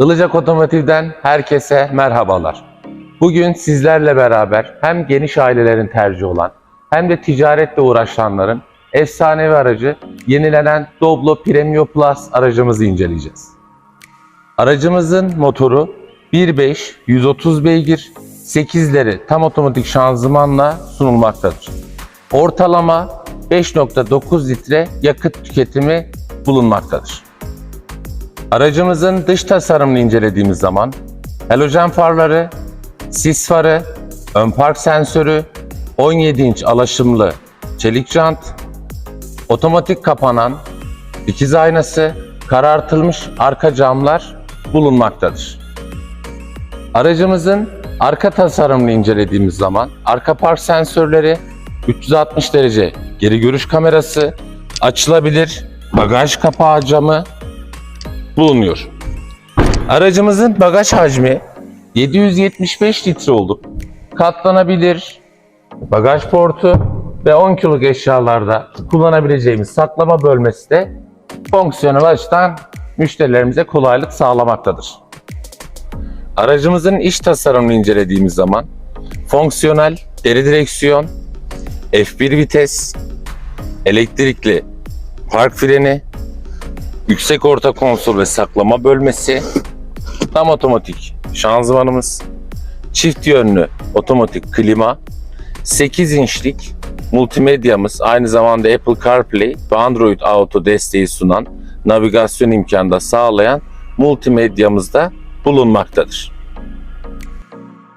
Ilıcak Otomotiv'den herkese merhabalar. Bugün sizlerle beraber hem geniş ailelerin tercihi olan hem de ticaretle uğraşanların efsanevi aracı yenilenen Doblo Premio Plus aracımızı inceleyeceğiz. Aracımızın motoru 1.5 130 beygir 8'leri tam otomatik şanzımanla sunulmaktadır. Ortalama 5.9 litre yakıt tüketimi bulunmaktadır. Aracımızın dış tasarımını incelediğimiz zaman halojen farları, sis farı, ön park sensörü, 17 inç alaşımlı çelik jant, otomatik kapanan dikiz aynası, karartılmış arka camlar bulunmaktadır. Aracımızın arka tasarımını incelediğimiz zaman arka park sensörleri, 360 derece geri görüş kamerası, açılabilir bagaj kapağı camı bulunuyor. Aracımızın bagaj hacmi 775 litre olup katlanabilir bagaj portu ve 10 kiloluk eşyalarda kullanabileceğimiz saklama bölmesi de fonksiyonel açıdan müşterilerimize kolaylık sağlamaktadır. Aracımızın iç tasarımını incelediğimiz zaman fonksiyonel deri direksiyon, F1 vites, elektrikli park freni, yüksek orta konsol ve saklama bölmesi, tam otomatik şanzımanımız, çift yönlü otomatik klima, 8 inçlik multimedyamız. Aynı zamanda Apple CarPlay ve Android Auto desteği sunan navigasyon imkanı da sağlayan multimedyamız da bulunmaktadır.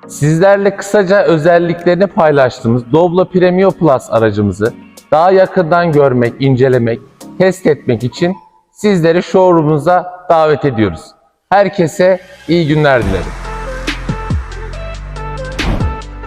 Sizlerle kısaca özelliklerini paylaştığımız Doblo Premio Plus aracımızı daha yakından görmek, incelemek, test etmek için sizleri showroom'umuza davet ediyoruz. Herkese iyi günler dilerim.